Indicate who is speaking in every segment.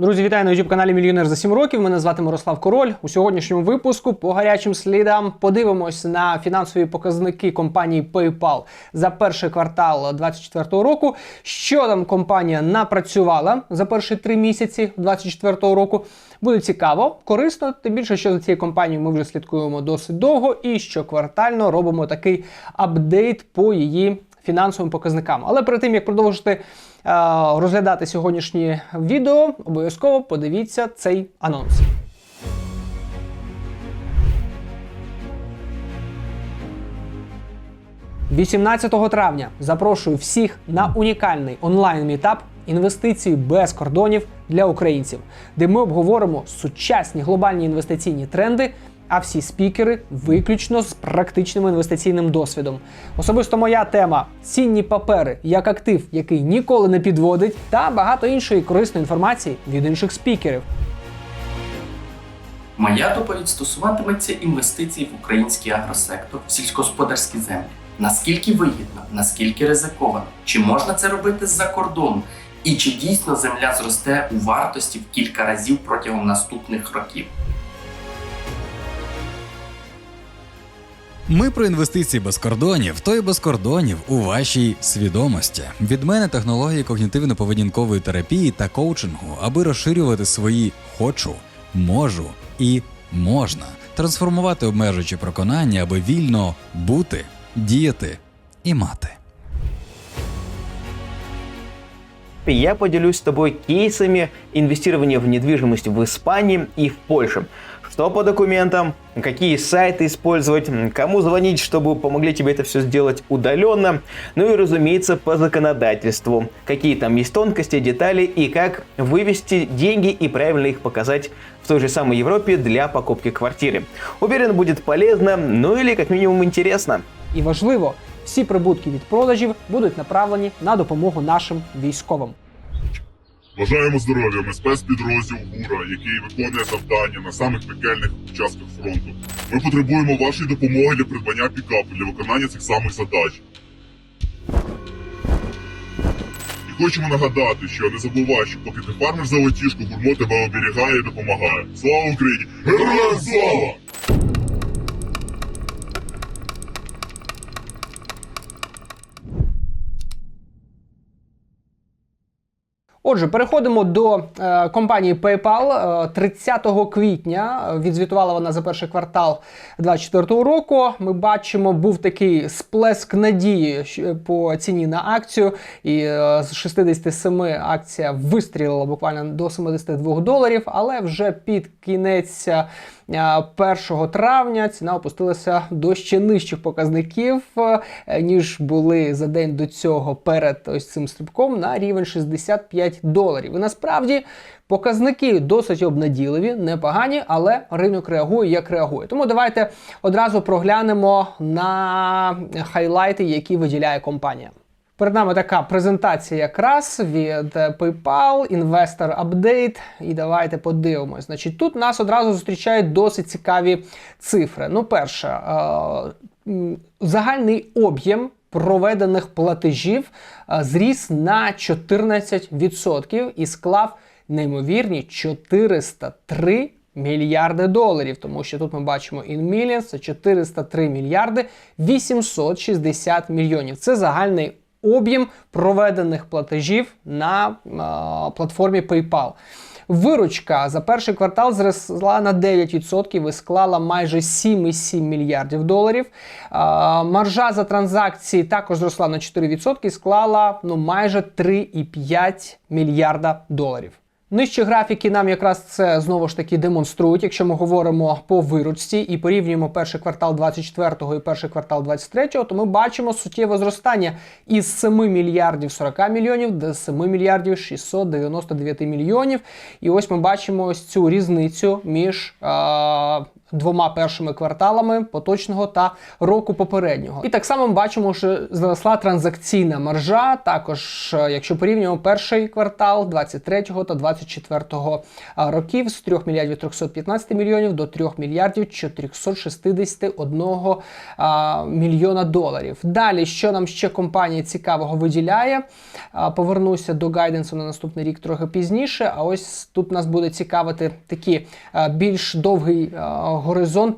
Speaker 1: Друзі, вітаю на youtube каналі Мільйонер за 7 років. Мене звати Мирослав Король. У сьогоднішньому випуску по гарячим слідам подивимось на фінансові показники компанії PayPal за перший квартал 2024 року. Що там компанія напрацювала за перші три місяці 2024 року. Буде цікаво, корисно, тим більше, що за цією компанією ми вже слідкуємо досить довго, і що квартально робимо такий апдейт по її фінансовим показникам. Але перед тим як продовжити е, розглядати сьогоднішнє відео, обов'язково подивіться цей анонс. – 18 травня запрошую всіх на унікальний онлайн-мітап інвестиції без кордонів для українців, де ми обговоримо сучасні глобальні інвестиційні тренди. А всі спікери виключно з практичним інвестиційним досвідом. Особисто моя тема цінні папери як актив, який ніколи не підводить, та багато іншої корисної інформації від інших спікерів.
Speaker 2: Моя доповідь стосуватиметься інвестицій в український агросектор, в сільськогосподарські землі. Наскільки вигідно, наскільки ризиковано, чи можна це робити з-за кордону, і чи дійсно земля зросте у вартості в кілька разів протягом наступних років.
Speaker 3: Ми про інвестиції без кордонів, то й без кордонів у вашій свідомості. Від мене технології когнітивно-поведінкової терапії та коучингу, аби розширювати свої хочу, можу і можна, трансформувати обмежуючі переконання, аби вільно бути, діяти і мати.
Speaker 4: я поделюсь с тобой кейсами инвестирования в недвижимость в Испании и в Польше. Что по документам, какие сайты использовать, кому звонить, чтобы помогли тебе это все сделать удаленно, ну и, разумеется, по законодательству, какие там есть тонкости, детали и как вывести деньги и правильно их показать в той же самой Европе для покупки квартиры. Уверен, будет полезно, ну или как минимум интересно.
Speaker 1: І важливо, всі прибутки від продажів будуть направлені на допомогу нашим військовим.
Speaker 5: Бажаємо здоров'я. Ми спецпідрозділ ГУРа, який виконує завдання на самих пекельних участках фронту. Ми потребуємо вашої допомоги для придбання пікапу для виконання цих самих задач. І хочемо нагадати, що не забувай, що поки ти фармиш золотішку, гурмо тебе оберігає і допомагає. Слава Україні! Героям слава!
Speaker 1: Отже, переходимо до е, компанії PayPal. Е, 30 квітня відзвітувала вона за перший квартал 2024 року. Ми бачимо, був такий сплеск надії по ціні на акцію, і е, з 67 акція вистрілила буквально до 72 доларів, але вже під кінець. Е, 1 травня ціна опустилася до ще нижчих показників, е, ніж були за день до цього перед ось цим стрибком на рівень 65 доларів. І насправді показники досить обнадійливі, непогані, але ринок реагує як реагує. Тому давайте одразу проглянемо на хайлайти, які виділяє компанія. Перед нами така презентація якраз від PayPal, Investor Update. І давайте подивимось. Значить, тут нас одразу зустрічають досить цікаві цифри. Ну, перше, е, загальний об'єм проведених платежів е, зріс на 14% і склав неймовірні 403 мільярди доларів, тому що тут ми бачимо in millions, це 403 мільярди 860 мільйонів. Це загальний об'єм проведених платежів на е, платформі PayPal. Виручка за перший квартал зросла на 9% і склала майже 7,7 мільярдів доларів. А, маржа за транзакції також зросла на 4% і склала ну, майже 3,5 мільярда доларів. Нижчі графіки нам якраз це знову ж таки демонструють, якщо ми говоримо по виручці і порівнюємо перший квартал 24-го і перший квартал 23-го, то ми бачимо суттєве зростання із 7 мільярдів 40 мільйонів до 7 мільярдів 699 мільйонів. І ось ми бачимо ось цю різницю між е, двома першими кварталами поточного та року попереднього. І так само ми бачимо, що зросла транзакційна маржа. Також, е, якщо порівнюємо перший квартал 23 та 24 років з 3 мільярдів 315 мільйонів до 3 мільярдів 461 а, мільйона доларів. Далі, що нам ще компанія цікавого виділяє? Повернуся до гайденсу на наступний рік трохи пізніше. А ось тут нас буде цікавити такі більш довгий горизонт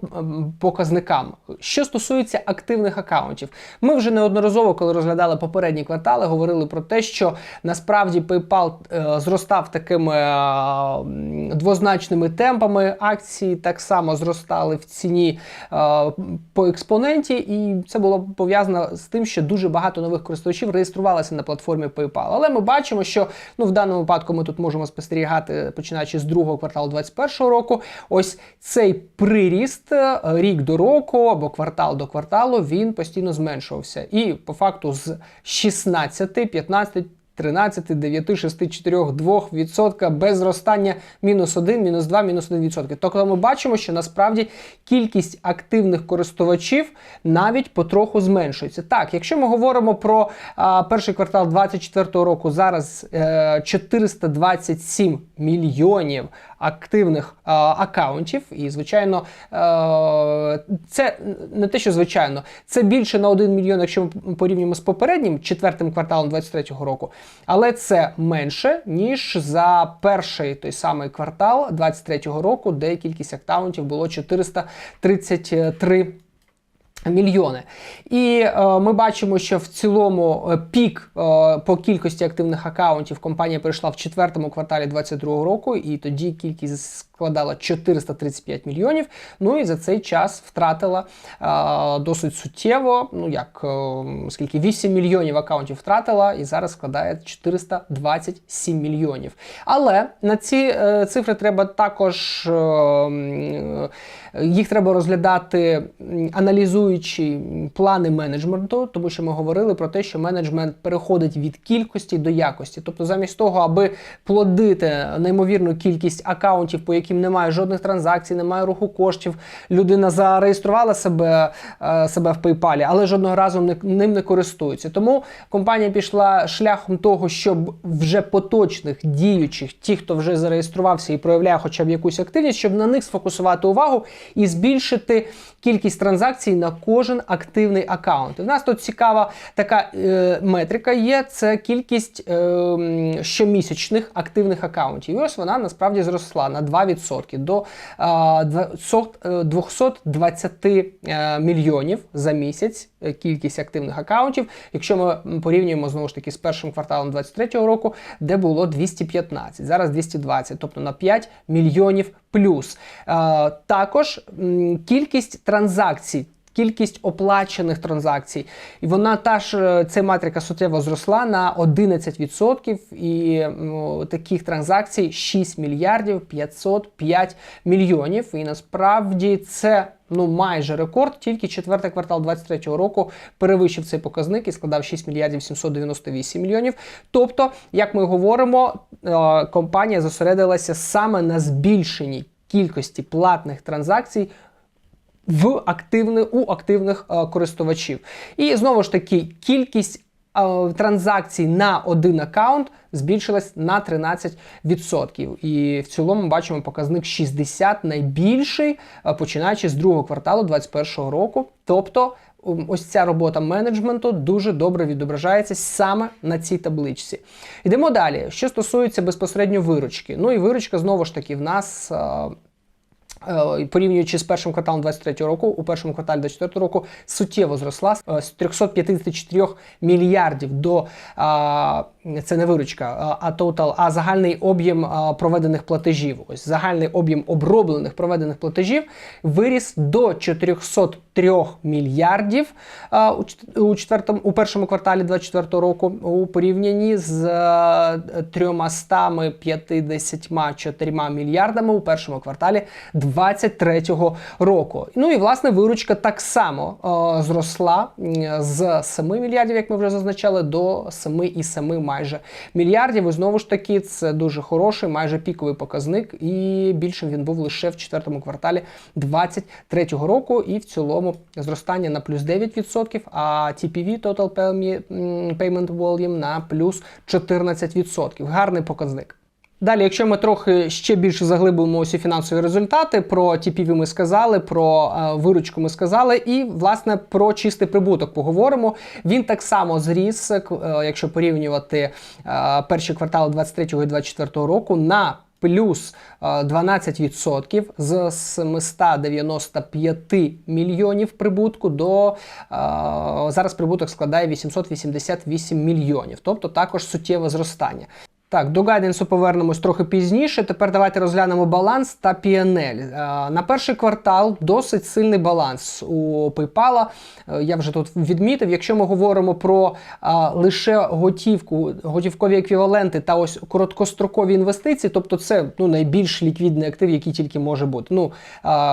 Speaker 1: показникам. Що стосується активних акаунтів, ми вже неодноразово, коли розглядали попередні квартали, говорили про те, що насправді PayPal е, зростав такими е, двозначними темпами. Акції так само зростали в ціні е, по експоненті, і це було пов'язано з тим, що дуже багато нових користувачів реєструвалися на платформі PayPal. Але ми бачимо, що ну в даному випадку ми тут можемо спостерігати, починаючи з другого кварталу 2021 року. Ось цей приріст е, рік до року або квартал до кварталу він постійно зменшувався. І по факту з 16, 15, 13, 9, 6, 4, 2 відсотка без зростання мінус 1, мінус 2, мінус 1 відсотки. Тобто ми бачимо, що насправді кількість активних користувачів навіть потроху зменшується. Так, якщо ми говоримо про а, перший квартал 2024 року, зараз е, 427 мільйонів активних а, акаунтів, і звичайно, е, це не те, що звичайно, це більше на 1 мільйон, якщо ми порівнюємо з попереднім четвертим кварталом 2023 року, але це менше ніж за перший той самий квартал 2023 року, де кількість акаунтів було 433 Мільйони. І е, ми бачимо, що в цілому е, пік е, по кількості активних акаунтів компанія прийшла в четвертому кварталі 2022 року, і тоді кількість складала 435 мільйонів. Ну і за цей час втратила е, досить суттєво. Ну як е, скільки 8 мільйонів акаунтів втратила, і зараз складає 427 мільйонів. Але на ці е, цифри треба також е, їх треба розглядати м, аналізуючи плани менеджменту, тому що ми говорили про те, що менеджмент переходить від кількості до якості. Тобто, замість того, аби плодити неймовірну кількість акаунтів, по яким немає жодних транзакцій, немає руху коштів, людина зареєструвала себе, е, себе в PayPal, але жодного разу не- ним не користується. Тому компанія пішла шляхом того, щоб вже поточних діючих, ті, хто вже зареєструвався і проявляє хоча б якусь активність, щоб на них сфокусувати увагу і збільшити кількість транзакцій на кожен активний аккаунт. В нас тут цікава така е, метрика є: це кількість е, щомісячних активних аккаунтів. І ось вона насправді зросла на 2% до 200, е, 220 е, мільйонів за місяць. е, Кількість активних аккаунтів, якщо ми порівнюємо знову ж таки з першим кварталом 2023 року, де було 215, зараз 220, тобто на 5 мільйонів плюс. Е, також кількість транзакцій. Кількість оплачених транзакцій, і вона та ж е, ця матрика суттєво зросла на 11%, і ну, таких транзакцій 6 мільярдів 505 мільйонів. І насправді це ну майже рекорд. Тільки четвертий квартал 2023 року перевищив цей показник і складав 6 мільярдів 798 мільйонів. Тобто, як ми говоримо, е, компанія зосередилася саме на збільшенні кількості платних транзакцій в активни, у активних е, користувачів. І знову ж таки, кількість е, транзакцій на один аккаунт збільшилась на 13%. І в цілому бачимо показник 60 найбільший, е, починаючи з другого кварталу 2021 року. Тобто ось ця робота менеджменту дуже добре відображається саме на цій табличці. Йдемо далі. Що стосується безпосередньо виручки. Ну і виручка знову ж таки в нас. Е, порівнюючи з першим кварталом 23 року, у першому кварталі 24 року суттєво зросла е, з 354 мільярдів до це не виручка, а тотал, а загальний об'єм проведених платежів. Ось загальний об'єм оброблених проведених платежів виріс до 400 3 мільярдів у четвертому у першому кварталі 2024 року у порівнянні з е, 354 мільярдами у першому кварталі 2023 року. Ну і власне виручка так само е, зросла з 7 мільярдів, як ми вже зазначали, до 7,7 майже мільярдів. І знову ж таки, це дуже хороший, майже піковий показник, і більшим він був лише в четвертому кварталі 2023 року. І в цілому зростання на плюс 9%, а TPV Total Payment Volume на плюс 14%. Гарний показник. Далі, якщо ми трохи ще більше заглибимося у фінансові результати, про TPV ми сказали, про е, виручку ми сказали, і власне про чистий прибуток поговоримо. Він так само зріс, е, якщо порівнювати е, перші квартали 23 і 24 року, на плюс е, 12% з 795 мільйонів прибутку до зараз прибуток складає 888 мільйонів, тобто також суттєве зростання. Так, до гайденсу повернемось трохи пізніше. Тепер давайте розглянемо баланс та PNL. Е, На перший квартал досить сильний баланс у PayPal. Е, Я вже тут відмітив. Якщо ми говоримо про е, лише готівку, готівкові еквіваленти та ось короткострокові інвестиції, тобто це ну, найбільш ліквідний актив, який тільки може бути. Ну,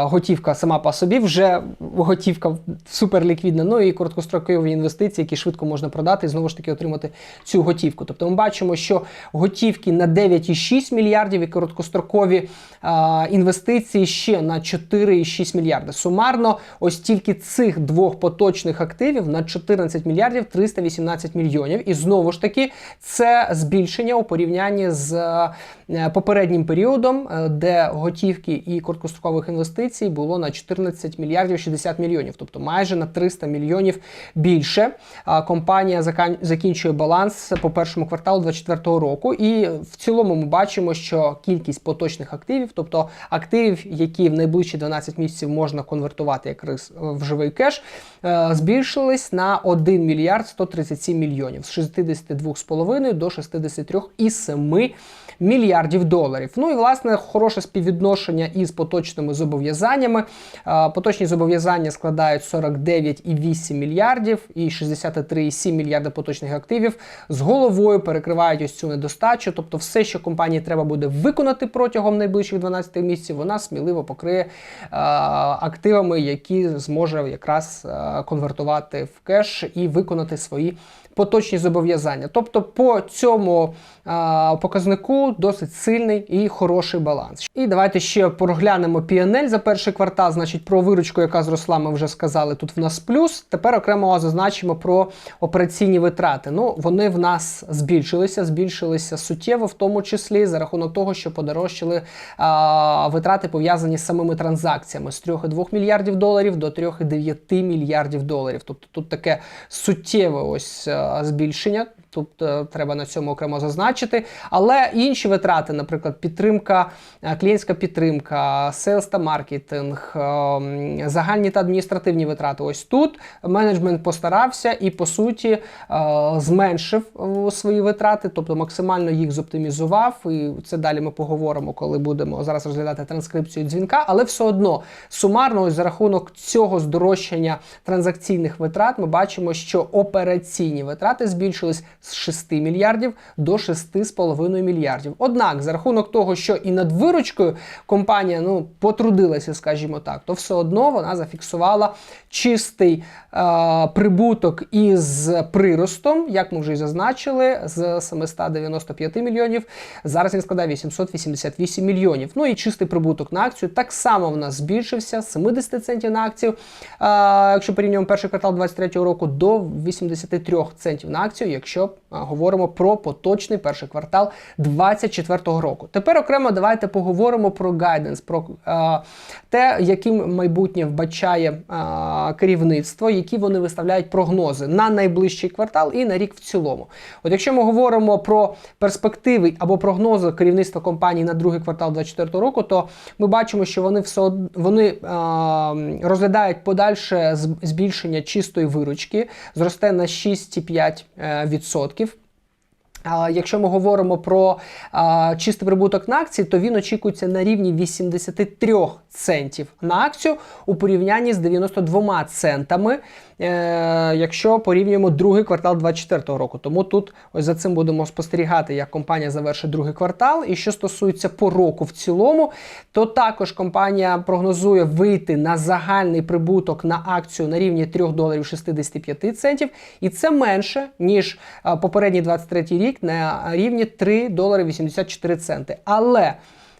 Speaker 1: готівка сама по собі вже готівка суперліквідна, ну і короткострокові інвестиції, які швидко можна продати і знову ж таки отримати цю готівку. Тобто ми бачимо, що готівки на 9,6 мільярдів і короткострокові а, інвестиції ще на 4,6 мільярди. Сумарно, ось тільки цих двох поточних активів на 14 мільярдів 318 мільйонів. І знову ж таки, це збільшення у порівнянні з е, попереднім періодом, е, де готівки і короткострокових інвестицій було на 14 мільярдів 60 мільйонів, тобто майже на 300 мільйонів більше. Компанія закінчує баланс по першому кварталу 2024 року. І в цілому ми бачимо, що кількість поточних активів, тобто активів, які в найближчі 12 місяців можна конвертувати як в живий кеш, е, збільшились на 1 мільярд 137 мільйонів з 62,5 до 63,7 мільярдів доларів. Ну і власне хороше співвідношення із поточними зобов'язаннями. Е, Поточні зобов'язання складають 49,8 мільярдів і 63,7 мільярда поточних активів з головою перекривають ось цю недостачу. Тобто, все, що компанії треба буде виконати протягом найближчих 12 місяців, вона сміливо покриє е, активами, які зможе якраз е, конвертувати в кеш і виконати свої поточні зобов'язання. Тобто, по цьому а, показнику досить сильний і хороший баланс. І давайте ще проглянемо PNL за перший квартал. Значить, про виручку, яка зросла, ми вже сказали. Тут в нас плюс. Тепер окремо зазначимо про операційні витрати. Ну, вони в нас збільшилися, збільшилися суттєво, в тому числі за рахунок того, що подорожчали а, витрати пов'язані з самими транзакціями з 3,2 мільярдів доларів до 3,9 мільярдів доларів. Тобто тут таке суттєве ось збільшення. Тут е, треба на цьому окремо зазначити. Але інші витрати, наприклад, підтримка, е, клієнтська підтримка, сейлс та маркетинг, е, загальні та адміністративні витрати. Ось тут менеджмент постарався і, по суті, зменшив свої витрати, тобто максимально їх зоптимізував. І це далі ми поговоримо, коли будемо зараз розглядати транскрипцію дзвінка. Але все одно сумарно, ось за рахунок цього здорожчання транзакційних витрат, ми бачимо, що операційні витрати збільшились з 6 мільярдів до 6,5 мільярдів. Однак, за рахунок того, що і над виручкою компанія ну потрудилася, скажімо так, то все одно вона зафіксувала чистий е, прибуток із приростом, як ми вже і зазначили, з 795 мільйонів. Зараз він складає 888 мільйонів. Ну і чистий прибуток на акцію так само в нас збільшився з 70 центів на акцію, е, якщо порівнюємо перший квартал 2023 року, до 83 центів на акцію, якщо говоримо про поточний перший квартал 2024 року. Тепер окремо давайте поговоримо про гайденс, про е, те, яким майбутнє вбачає е, керівництво, які вони виставляють прогнози на найближчий квартал і на рік в цілому. От якщо ми говоримо про перспективи або прогнози керівництва компанії на другий квартал 2024 року, то ми бачимо, що вони все вони е, розглядають подальше збільшення чистої виручки, зросте на 6,5%. Якщо ми говоримо про а, чистий прибуток на акції, то він очікується на рівні 83 центів на акцію у порівнянні з 92 центами, якщо порівнюємо другий квартал 2024 року. Тому тут ось за цим будемо спостерігати, як компанія завершить другий квартал. І що стосується по року в цілому, то також компанія прогнозує вийти на загальний прибуток на акцію на рівні 3 доларів 65 центів, і це менше ніж попередній 23 рік на рівні 3 долари 84 центи. Але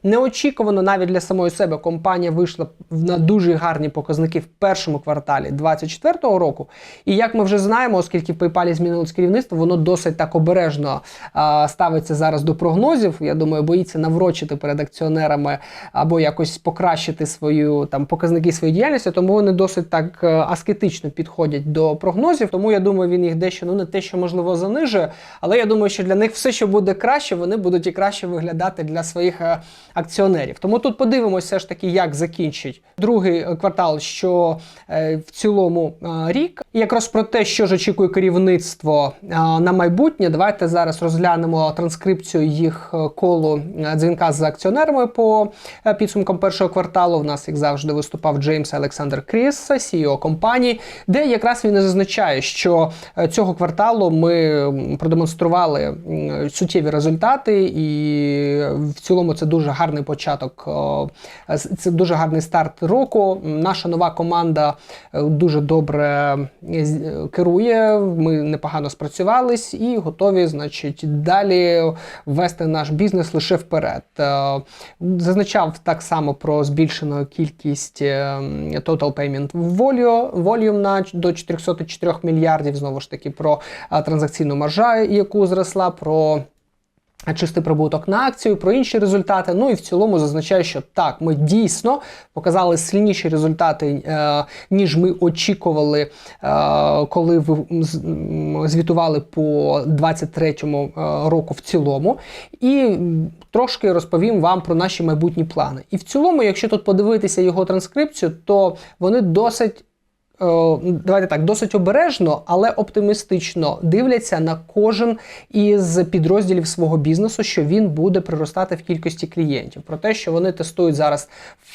Speaker 1: Неочікувано навіть для самої себе компанія вийшла на дуже гарні показники в першому кварталі 2024 року. І як ми вже знаємо, оскільки в PayPal змінилось керівництво, воно досить так обережно а, ставиться зараз до прогнозів. Я думаю, боїться наврочити перед акціонерами або якось покращити свою там показники своєї діяльності. Тому вони досить так е, аскетично підходять до прогнозів. Тому я думаю, він їх дещо ну не те, що можливо занижує, але я думаю, що для них все, що буде краще, вони будуть і краще виглядати для своїх е, акціонерів. Тому тут подивимося ж таки, як закінчить другий е, квартал, що е, в цілому е, рік. І якраз про те, що ж очікує керівництво на майбутнє, давайте зараз розглянемо транскрипцію їх колу дзвінка з акціонерами по підсумкам першого кварталу. В нас, як завжди, виступав Джеймс Олександр Кріс, CEO компанії, де якраз він і зазначає, що цього кварталу ми продемонстрували суттєві результати, і в цілому це дуже гарний початок. Це дуже гарний старт року. Наша нова команда е, дуже добре е, е, керує. Ми непогано спрацювались і готові, значить, далі вести наш бізнес лише вперед. Зазначав так само про збільшену кількість total payment volume, volume на до 404 мільярдів. Знову ж таки, про транзакційну маржа, яку зросла, про чистий прибуток на акцію, про інші результати. Ну і в цілому зазначаю, що так, ми дійсно показали сильніші результати, е, ніж ми очікували, е, коли ви звітували по 23-му е, року в цілому. І трошки розповім вам про наші майбутні плани. І в цілому, якщо тут подивитися його транскрипцію, то вони досить давайте так, досить обережно, але оптимістично дивляться на кожен із підрозділів свого бізнесу, що він буде приростати в кількості клієнтів. Про те, що вони тестують зараз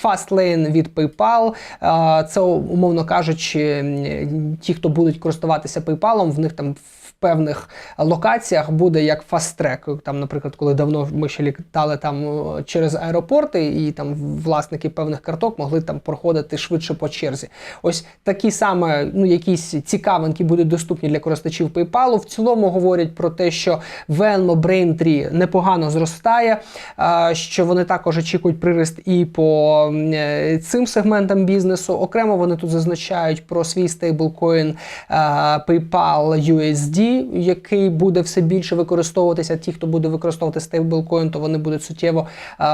Speaker 1: Fastlane від PayPal, е, це умовно кажучи, ті, хто будуть користуватися PayPal, в них там певних локаціях буде як фаст-трек. Там, наприклад, коли давно ми ще літали там через аеропорти, і там власники певних карток могли там проходити швидше по черзі. Ось такі саме ну, якісь цікавинки будуть доступні для користувачів PayPal. В цілому говорять про те, що Venmo, Braintree непогано зростає, що вони також очікують прирост і по е, цим сегментам бізнесу. Окремо вони тут зазначають про свій стейблкоін PayPal USD, який буде все більше використовуватися. Ті, хто буде використовувати стейблкоін, то вони будуть суттєво е,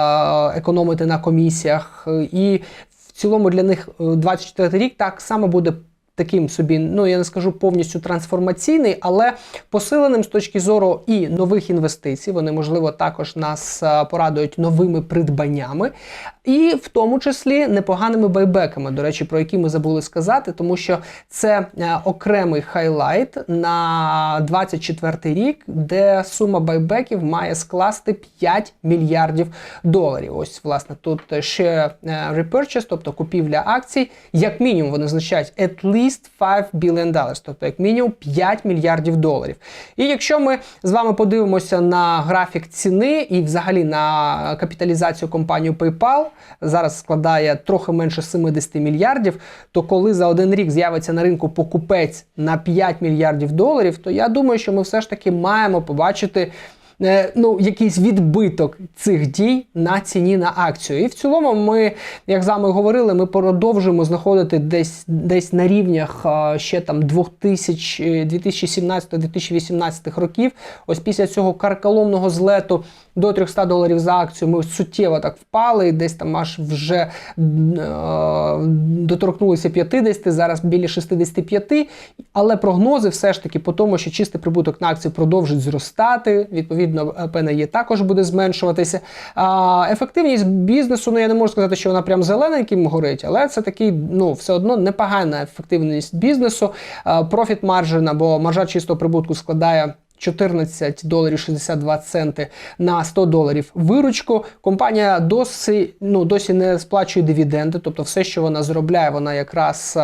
Speaker 1: економити на комісіях. І в цілому для них е, 24 рік так само буде. Таким собі, ну я не скажу повністю трансформаційний, але посиленим з точки зору і нових інвестицій. Вони, можливо, також нас е, порадують новими придбаннями, і в тому числі непоганими байбеками, до речі, про які ми забули сказати, тому що це е, окремий хайлайт на 24 рік, де сума байбеків має скласти 5 мільярдів доларів. Ось, власне, тут ще repurchase, тобто купівля акцій, як мінімум вони означають at least 5 billion dollars, тобто як мінімум 5 мільярдів доларів. І якщо ми з вами подивимося на графік ціни і взагалі на капіталізацію компанії PayPal, зараз складає трохи менше 70 мільярдів, то коли за один рік з'явиться на ринку покупець на 5 мільярдів доларів, то я думаю, що ми все ж таки маємо побачити ну, якийсь відбиток цих дій на ціні на акцію. І в цілому, ми, як з вами говорили, ми продовжуємо знаходити десь десь на рівнях е, ще там 2017-2018 років. Ось після цього карколомного злету до 300 доларів за акцію ми суттєво так впали, і десь там аж вже е, доторкнулися 50, зараз біля 65. Але прогнози все ж таки по тому, що чистий прибуток на акцію продовжить зростати. Відповідно, ПНЄ також буде зменшуватися. А, ефективність бізнесу, ну я не можу сказати, що вона прям зелененьким горить, але це такий, ну, все одно непогана ефективність бізнесу. Профіт маржин або маржа чистого прибутку складає 14 доларів 62 центи на 100 доларів виручку. Компанія досі, ну, досі не сплачує дивіденди, тобто все, що вона заробляє, вона якраз.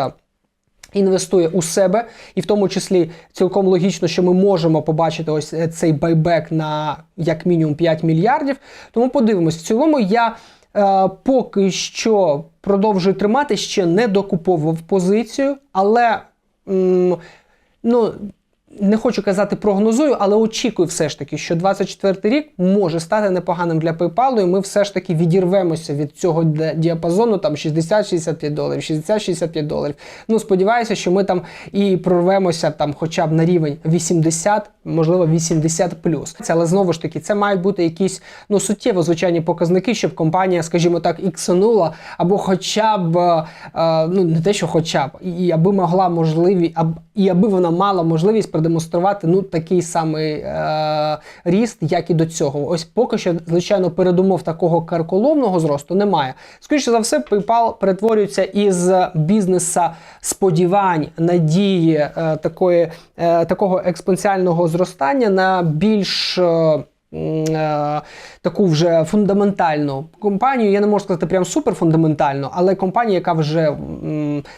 Speaker 1: Інвестує у себе, і в тому числі цілком логічно, що ми можемо побачити ось е, цей байбек на як мінімум 5 мільярдів. Тому подивимось. В цілому я е, поки що продовжую тримати, ще не докуповував позицію, але м, ну. Не хочу казати прогнозую, але очікую все ж таки, що 24 рік може стати непоганим для PayPal, і ми все ж таки відірвемося від цього діапазону там 60-65 доларів, 60-65 доларів. Ну сподіваюся, що ми там і прорвемося там хоча б на рівень 80, можливо 80 плюс. Але знову ж таки це мають бути якісь ну суттєво звичайні показники, щоб компанія, скажімо так, іксанула, або хоча б е, е, ну не те, що хоча б, і аби могла можливі, і аби вона мала можливість продемонструвати ну такий самий е, ріст, як і до цього. Ось поки що, звичайно, передумов такого карколомного зросту немає. Скоріше за все, PayPal перетворюється із бізнеса сподівань, надії е, такої, е, такого експоненціального зростання на більш. е, Таку вже фундаментальну компанію, я не можу сказати прям суперфундаментальну, але компанія, яка вже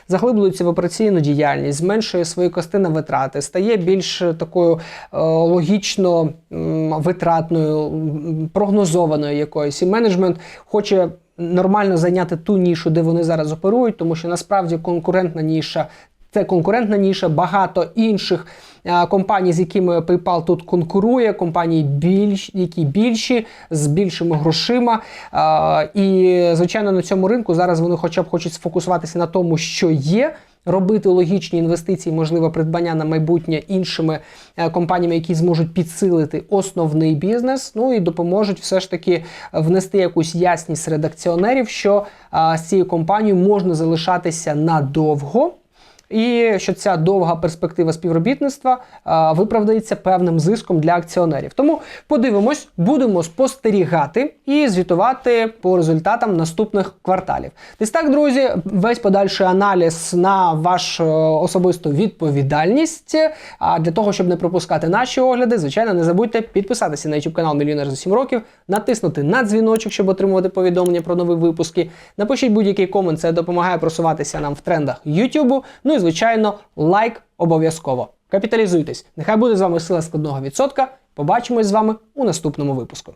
Speaker 1: заглиблюється в операційну діяльність, зменшує свої кости на витрати, стає більш такою е, логічно витратною, прогнозованою якоюсь. І менеджмент хоче нормально зайняти ту нішу, де вони зараз оперують, тому що насправді конкурентна ніша. Це конкурентна ніша, багато інших е, компаній, з якими PayPal тут конкурує, компанії більш, які більші, з більшими грошима. Е, і, звичайно, на цьому ринку зараз вони хоча б хочуть сфокусуватися на тому, що є. Робити логічні інвестиції, можливо, придбання на майбутнє іншими е, компаніями, які зможуть підсилити основний бізнес. Ну і допоможуть все ж таки внести якусь ясність серед акціонерів, що е, з цією компанією можна залишатися надовго. І що ця довга перспектива співробітництва виправдається певним зиском для акціонерів. Тому подивимось, будемо спостерігати і звітувати по результатам наступних кварталів. Десь так, друзі, весь подальший аналіз на вашу е, особисту відповідальність. А для того, щоб не пропускати наші огляди, звичайно, не забудьте підписатися на YouTube канал Мільйонер за 7 років, натиснути на дзвіночок, щоб отримувати повідомлення про нові випуски. Напишіть будь-який комент, це допомагає просуватися нам в трендах YouTube. Ну і звичайно, лайк обов'язково. Капіталізуйтесь. Нехай буде з вами сила складного відсотка. Побачимось з вами у наступному випуску.